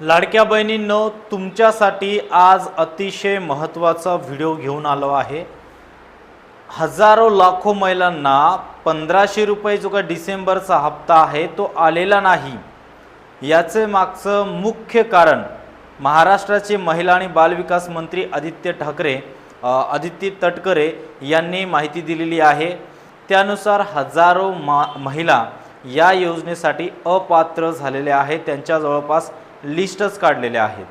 लाडक्या बहिणींनो तुमच्यासाठी आज अतिशय महत्त्वाचा व्हिडिओ घेऊन आलो आहे. हजारो लाखो महिलांना पंधराशे रुपये जो का डिसेंबरचा हप्ता आहे तो आलेला नाही. याचे मागचं मुख्य कारण महाराष्ट्राचे महिला आणि बालविकास मंत्री आदित्य ठाकरे आदित्य तटकरे यांनी माहिती दिलेली आहे. त्यानुसार हजारो मा महिला या योजनेसाठी अपात्र झालेल्या आहेत. त्यांच्या जवळपास लिस्टच काढलेल्या आहेत.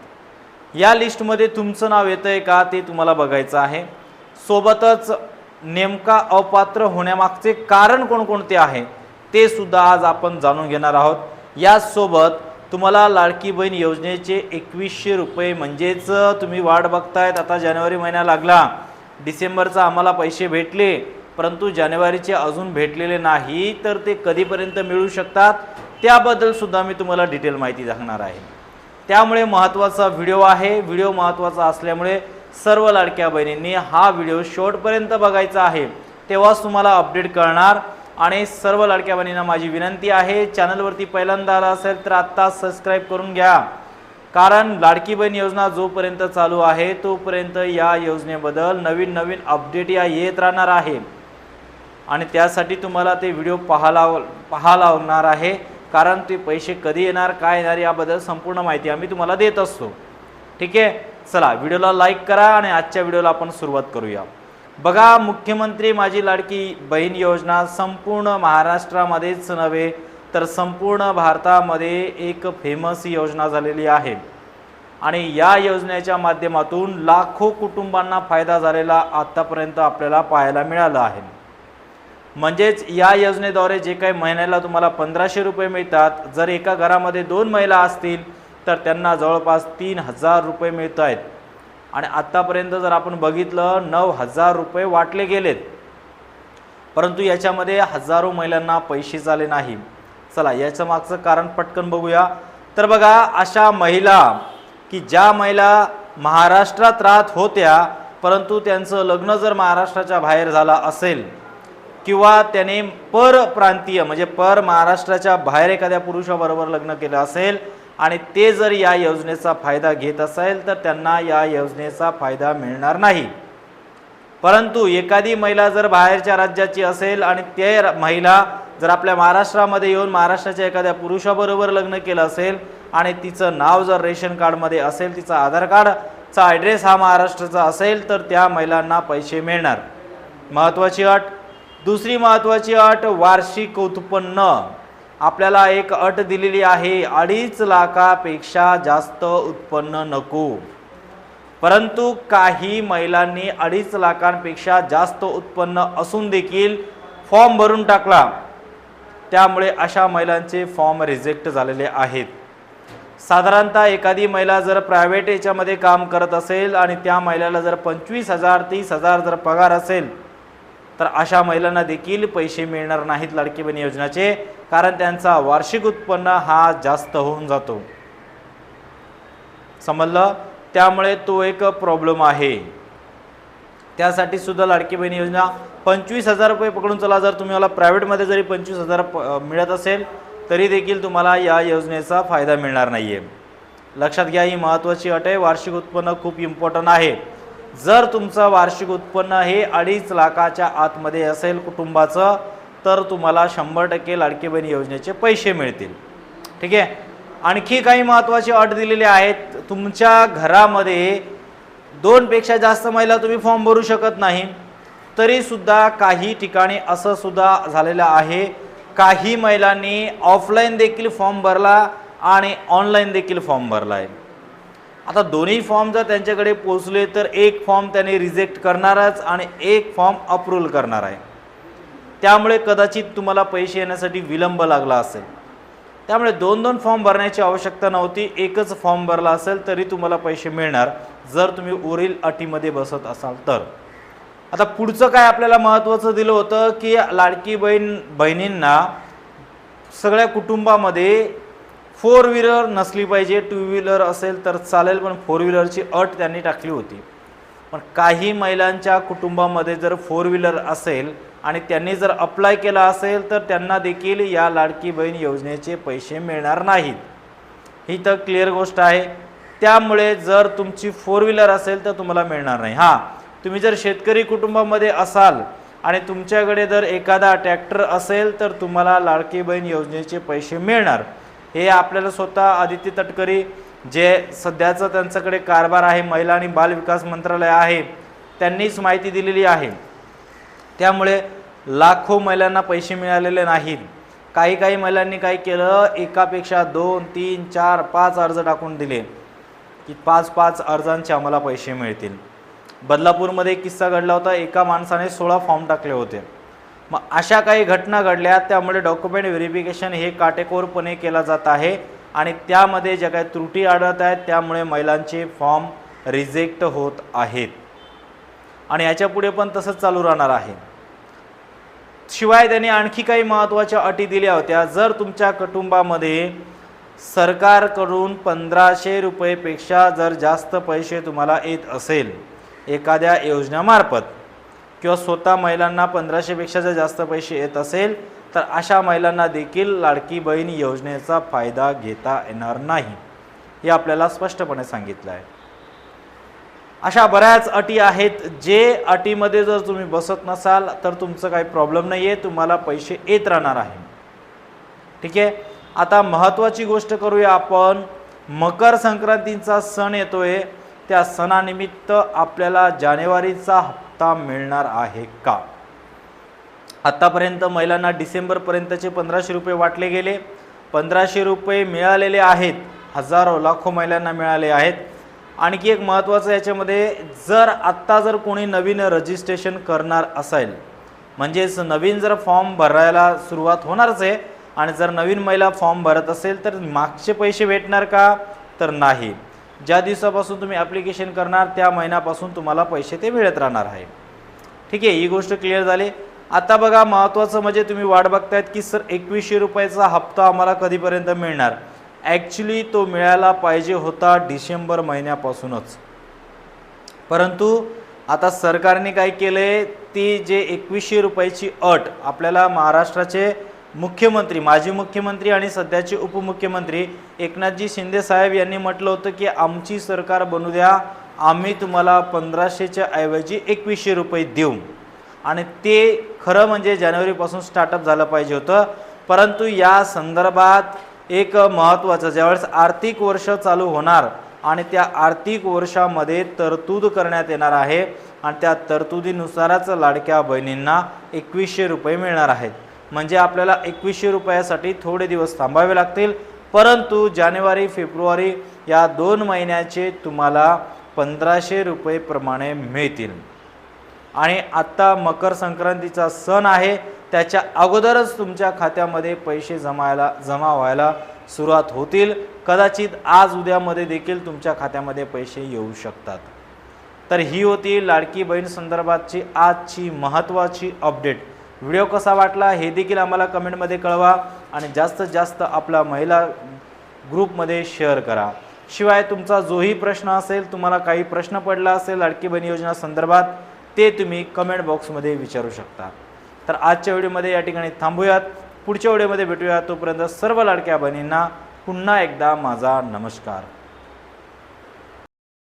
या लिस्टमध्ये तुमचं नाव येतं आहे का ते तुम्हाला बघायचं आहे. सोबतच नेमका अपात्र होण्यामागचे कारण कोणकोणते आहे ते सुद्धा आज आपण जाणून घेणार आहोत. यासोबत तुम्हाला लाडकी बहीण योजनेचे एकवीसशे रुपये म्हणजेच तुम्ही वाट बघतायत आता जानेवारी महिना लागला. डिसेंबरचा आम्हाला पैसे भेटले परंतु जानेवारीचे अजून भेटलेले नाही तर ते कधीपर्यंत मिळू शकतात त्याबद्दलसुद्धा मी तुम्हाला डिटेल माहिती सांगणार आहे. त्यामुळे महत्त्वाचा व्हिडिओ आहे. व्हिडिओ महत्त्वाचा असल्यामुळे सर्व लाडक्या बहिणींनी हा व्हिडिओ शेवटपर्यंत बघायचा आहे. तेव्हाच तुम्हाला अपडेट कळणार. आणि सर्व लाडक्या बहिणींना माझी विनंती आहे चॅनलवरती पहिल्यांदा आला असेल तर आत्ता सबस्क्राईब करून घ्या. कारण लाडकी बहीण योजना जोपर्यंत चालू आहे तोपर्यंत या योजनेबद्दल नवीन नवीन अपडेट या येत राहणार आहे. आणि त्यासाठी तुम्हाला ते व्हिडिओ पाहायला पाहा लागणार आहे. कारण ते पैसे कधी येणार काय येणार याबद्दल संपूर्ण माहिती आम्ही तुम्हाला देत असतो. ठीक आहे? चला व्हिडिओला लाईक करा आणि आजच्या व्हिडिओला आपण सुरुवात करूया. बघा मुख्यमंत्री माझी लाडकी बहीण योजना संपूर्ण महाराष्ट्रामध्येच नव्हे तर संपूर्ण भारतामध्ये एक फेमस योजना झालेली आहे. आणि या योजनेच्या माध्यमातून लाखो कुटुंबांना फायदा झालेला आत्तापर्यंत आपल्याला पाहायला मिळाला आहे. म्हणजेच या योजनेद्वारे जे काही महिन्याला तुम्हाला पंधराशे रुपये मिळतात जर एका घरामध्ये दोन महिला असतील तर त्यांना जवळपास तीन हजार रुपये मिळत आहेत आणि आत्तापर्यंत जर आपण बघितलं नऊ हजार रुपये वाटले गेलेत. परंतु याच्यामध्ये हजारो महिलांना पैसे झाले नाही. चला याचं मागचं कारण पटकन बघूया. तर बघा अशा महिला की ज्या महिला महाराष्ट्रात राहत होत्या परंतु त्यांचं लग्न जर महाराष्ट्राच्या बाहेर झालं असेल किंवा त्याने परप्रांतीय म्हणजे पर महाराष्ट्राच्या बाहेर एखाद्या पुरुषाबरोबर लग्न केलं असेल आणि ते जर या योजनेचा फायदा घेत असेल तर त्यांना या योजनेचा फायदा मिळणार नाही. परंतु एखादी महिला जर बाहेरच्या राज्याची असेल आणि ते महिला जर आपल्या महाराष्ट्रामध्ये येऊन महाराष्ट्राच्या एखाद्या पुरुषाबरोबर लग्न केलं असेल आणि तिचं नाव जर रेशन कार्डमध्ये असेल तिचा आधार कार्डचा ॲड्रेस हा महाराष्ट्राचा असेल तर त्या महिलांना पैसे मिळणार. महत्त्वाची अट दुसरी महत्त्वाची अट वार्षिक उत्पन्न. आपल्याला एक अट दिलेली आहे अडीच लाखापेक्षा जास्त उत्पन्न नको. परंतु काही महिलांनी अडीच लाखांपेक्षा जास्त उत्पन्न असून देखील फॉर्म भरून टाकला. त्यामुळे अशा महिलांचे फॉर्म रिजेक्ट झालेले आहेत. साधारणतः एखादी महिला जर प्रायव्हेट याच्यामध्ये काम करत असेल आणि त्या महिलेला जर पंचवीस हजार तीस हजार जर पगार असेल तर अशा महिलांना देखील पैसे मिळणार नाहीत लाडकी बहीण योजनाचे कारण त्यांचा वार्षिक उत्पन्न हा जास्त होऊन जातो. समजलं? त्यामुळे तो एक प्रॉब्लेम आहे. त्यासाठी सुद्धा लाडकी बहीण योजना पंचवीस हजार रुपये पकडून चला. जर तुम्ही मला प्रायव्हेटमध्ये जरी पंचवीस हजार प- मिळत असेल तरी देखील तुम्हाला या योजनेचा फायदा मिळणार नाही आहे लक्षात घ्या ही महत्त्वाची अट आहे. वार्षिक उत्पन्न खूप इम्पॉर्टंट आहे. जर तुमचं वार्षिक उत्पन्न हे अडीच लाखाच्या आतमध्ये असेल कुटुंबाचं तर तुम्हाला शंभर टक्के लाडकी बहीण योजनेचे पैसे मिळतील. ठीक आहे? आणखी काही महत्त्वाची अट दिलेली आहेत. तुमच्या घरामध्ये दोनपेक्षा जास्त महिला तुम्ही फॉर्म भरू शकत नाही. तरीसुद्धा काही ठिकाणी असं सुद्धा झालेलं आहे. काही महिलांनी ऑफलाईन देखील फॉर्म भरला आणि ऑनलाईन देखील फॉर्म भरला आहे. आता दोन्ही फॉर्म जर त्यांच्याकडे पोचले तर एक फॉर्म त्याने रिजेक्ट करणारच आणि एक फॉर्म अप्रूव्हल करणार आहे. त्यामुळे कदाचित तुम्हाला पैसे येण्यासाठी विलंब लागला असेल. त्यामुळे दोन दोन फॉर्म भरण्याची आवश्यकता नव्हती एकच फॉर्म भरला असेल तरी तुम्हाला पैसे मिळणार जर तुम्ही उरील अटीमध्ये बसत असाल तर. आता पुढचं काय आपल्याला महत्त्वाचं दिलं होतं की लाडकी बहीण बहिणींना सगळ्या कुटुंबामध्ये फोर व्हीलर नसली पाहिजे टू व्हीलर असेल तर चालेल पण फोर व्हीलरची अट त्यांनी टाकली होती. पण काही महिलांच्या कुटुंबामध्ये जर फोर व्हीलर असेल आणि त्यांनी जर अप्लाय केला असेल तर त्यांना देखील या लाडकी बहीण योजनेचे पैसे मिळणार नाहीत. ही तर क्लिअर गोष्ट आहे. त्यामुळे जर तुमची फोर व्हीलर असेल तर तुम्हाला मिळणार नाही. हां तुम्ही जर शेतकरी कुटुंबामध्ये असाल आणि तुमच्याकडे जर एखादा ट्रॅक्टर असेल तर तुम्हाला लाडकी बहीण योजनेचे पैसे मिळणार. हे आपल्याला स्वतः आदित्य तटकरी जे सध्याचं त्यांच्याकडे कारभार आहे महिला आणि बाल विकास मंत्रालय आहे त्यांनीच माहिती दिलेली आहे. त्यामुळे लाखो महिलांना पैसे मिळालेले नाहीत. काही काही महिलांनी काय केलं? एकापेक्षा दोन तीन चार पाच अर्ज टाकून दिले. की पाच पाच अर्जांचे आम्हाला पैसे मिळतील. बदलापूरमध्ये एक किस्सा घडला होता. एका माणसाने सोळा फॉर्म टाकले होते. मग अशा काही घटना घडल्या त्यामुळे डॉक्युमेंट व्हेरिफिकेशन हे काटेकोरपणे केलं जात आहे आणि त्यामध्ये ज्या काही त्रुटी आढळत आहेत त्यामुळे महिलांचे फॉर्म रिजेक्ट होत आहेत. आणि याच्यापुढे पण तसंच चालू राहणार आहे. शिवाय त्यांनी आणखी काही महत्त्वाच्या अटी दिल्या होत्या. जर तुमच्या कुटुंबामध्ये सरकारकडून पंधराशे रुपयेपेक्षा जर जास्त पैसे तुम्हाला येत असेल एखाद्या योजनेमार्फत किंवा स्वतः महिलांना पंधराशेपेक्षा जर जास्त पैसे येत असेल तर अशा महिलांना देखील लाडकी बहीण योजनेचा फायदा घेता येणार नाही हे आपल्याला स्पष्टपणे सांगितलं आहे. अशा बऱ्याच अटी आहेत जे अटीमध्ये जर तुम्ही बसत नसाल तर तुमचं काही प्रॉब्लेम नाही आहे तुम्हाला पैसे येत राहणार आहे. ठीक आहे? आता महत्त्वाची गोष्ट करूया आपण. मकर संक्रांतीचा सण येतोय. त्या सणानिमित्त आपल्याला जानेवारीचा भत्ता मिळणार आहे का? आत्तापर्यंत महिलांना डिसेंबरपर्यंतचे पंधराशे रुपये वाटले गेले. पंधराशे रुपये मिळालेले आहेत. हजारो लाखो महिलांना मिळाले आहेत. आणखी एक महत्त्वाचं याच्यामध्ये जर आत्ता जर कोणी नवीन रजिस्ट्रेशन करणार असेल म्हणजेच नवीन जर फॉर्म भरायला सुरुवात होणारच आहे आणि जर नवीन महिला फॉर्म भरत असेल तर मागचे पैसे भेटणार का? तर नाही. ज्या दिवसापासून तुम्ही ॲप्लिकेशन करणार त्या महिन्यापासून तुम्हाला पैसे ते मिळत राहणार आहे. ठीक आहे ही गोष्ट क्लिअर झाली. आता बघा महत्त्वाचं म्हणजे तुम्ही वाट बघतायत की सर एकवीसशे रुपयाचा हप्ता आम्हाला कधीपर्यंत मिळणार? ॲक्च्युली तो मिळायला पाहिजे होता डिसेंबर महिन्यापासूनच. परंतु आता सरकारने काय केलं आहे ती जे एकवीसशे रुपयाची अट आपल्याला महाराष्ट्राचे मुख्यमंत्री माजी मुख्यमंत्री आणि सध्याचे उपमुख्यमंत्री एकनाथजी शिंदेसाहेब यांनी म्हटलं होतं की आमची सरकार बनू द्या आम्ही तुम्हाला पंधराशेच्या ऐवजी एकवीसशे रुपये देऊ. आणि ते खरं म्हणजे जानेवारीपासून स्टार्टअप झालं पाहिजे होतं. परंतु या संदर्भात एक महत्त्वाचं ज्यावेळेस आर्थिक वर्ष चालू होणार आणि त्या आर्थिक वर्षामध्ये तरतूद करण्यात येणार आहे आणि त्या तरतुदीनुसारच लाडक्या बहिणींना एकवीसशे रुपये मिळणार आहेत. म्हणजे आपल्याला एकवीसशे रुपयासाठी थोडे दिवस थांबावे लागतील. परंतु जानेवारी फेब्रुवारी या दोन महिन्याचे तुम्हाला पंधराशे रुपयेप्रमाणे मिळतील. आणि आत्ता मकर संक्रांतीचा सण आहे. त्याच्या अगोदरच तुमच्या खात्यामध्ये पैसे जमायला जमा व्हायला सुरुवात होतील. कदाचित आज उद्यामध्ये देखील तुमच्या खात्यामध्ये पैसे येऊ शकतात. तर ही होती लाडकी बहीण संदर्भातची आजची महत्त्वाची अपडेट. व्हिडिओ कसा वाटला हे देखील आम्हाला कमेंटमध्ये कळवा आणि जास्तीत जास्त आपला महिला ग्रुपमध्ये शेअर करा. शिवाय तुमचा जोही प्रश्न असेल तुम्हाला काही प्रश्न पडला असेल लाडकी बहीण योजना संदर्भात ते तुम्ही कमेंट बॉक्समध्ये विचारू शकता. तर आजच्या व्हिडिओमध्ये या ठिकाणी थांबूयात. पुढच्या व्हिडिओमध्ये भेटूया. तोपर्यंत सर्व लाडक्या बहिणींना पुन्हा एकदा माझा नमस्कार.